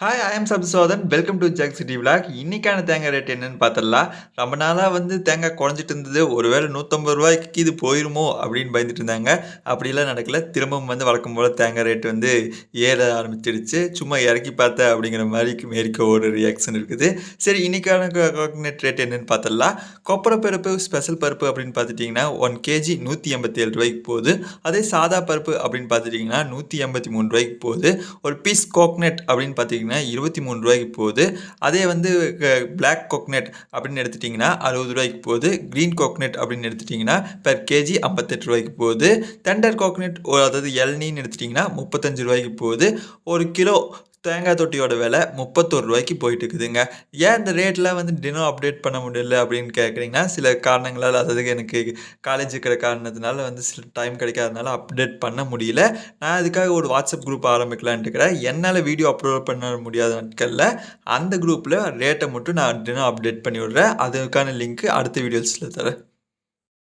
Hi I am சப்சோதன் welcome to Jack city vlog இன்றைக்கான தேங்காய் rate என்னன்னு பார்த்துடலாம். ரொம்ப நாளாக வந்து தேங்காய் குறைஞ்சிட்டு இருந்தது. ஒருவேளை நூற்றம்பது ரூபாய்க்கு இது போயிருமோ அப்படின்னு பயந்துட்டு இருந்தாங்க. அப்படிலாம் நடக்கல. திரும்பவும் வந்து வழக்கம் போல் தேங்காய் ரேட் வந்து ஏற ஆரம்பிச்சிடுச்சு. சும்மா இறக்கி பார்த்தேன் அப்படிங்கிற மாதிரி மேரிக்க ஒரு ரியாக்ஷன் இருக்குது. சரி இன்னைக்கான கோகனட் ரேட் என்னன்னு பார்த்துடலாம். கொப்பரை பருப்பு ஸ்பெஷல் பருப்பு அப்படின்னு பார்த்துட்டிங்கன்னா ஒன் கேஜி நூற்றி எண்பத்தி ஏழு ரூபாய்க்கு போகுது. அதே சாதா பருப்பு அப்படின்னு பார்த்துட்டிங்கன்னா நூற்றி எண்பத்தி மூணு ரூபாய்க்கு போகுது. ஒரு பீஸ் கோக்னட் அப்படின்னு பார்த்தீங்கன்னா இருபத்தி மூணு ரூபாய்க்கு போகுது. அதே வந்து பிளாக் கோக்னட் அப்படின்னு எடுத்துட்டிங்கன்னா அறுபது ரூபாய்க்கு போகுது. க்ரீன் கோக்னட் அப்படின்னு எடுத்துட்டிங்கன்னா பெர் கேஜி ஐம்பத்தெட்டு ரூபாய்க்கு போகுது. தண்டர் கோக்னட் அதாவது இளநீன்னு எடுத்துட்டிங்கன்னா முப்பத்தஞ்சு ரூபாய்க்கு போகுது. ஒரு கிலோ தேங்காய் தொட்டியோட விலை முப்பத்தோரு ரூபாய்க்கு போயிட்டு இருக்குதுங்க ஏன் இந்த ரேட்லாம் வந்து தினம் அப்டேட் பண்ண முடியல அப்படின்னு கேட்குறீங்கன்னா சில காரணங்களால் அதாவது எனக்கு காலேஜ் இருக்கிற காரணத்தினால வந்து சில டைம் கிடைக்காதனால அப்டேட் பண்ண முடியல. நான் அதுக்காக ஒரு வாட்ஸ்அப் குரூப் ஆரம்பிக்கலான்ட்டு இருக்கிறேன். என்னால் வீடியோ அப்லோட் பண்ண முடியாத நாட்களில் அந்த குரூப்பில் ரேட்டை மட்டும் நான் தினம் அப்டேட் பண்ணி விட்றேன் அதுக்கான லிங்க் அடுத்த வீடியோஸில் தரேன்.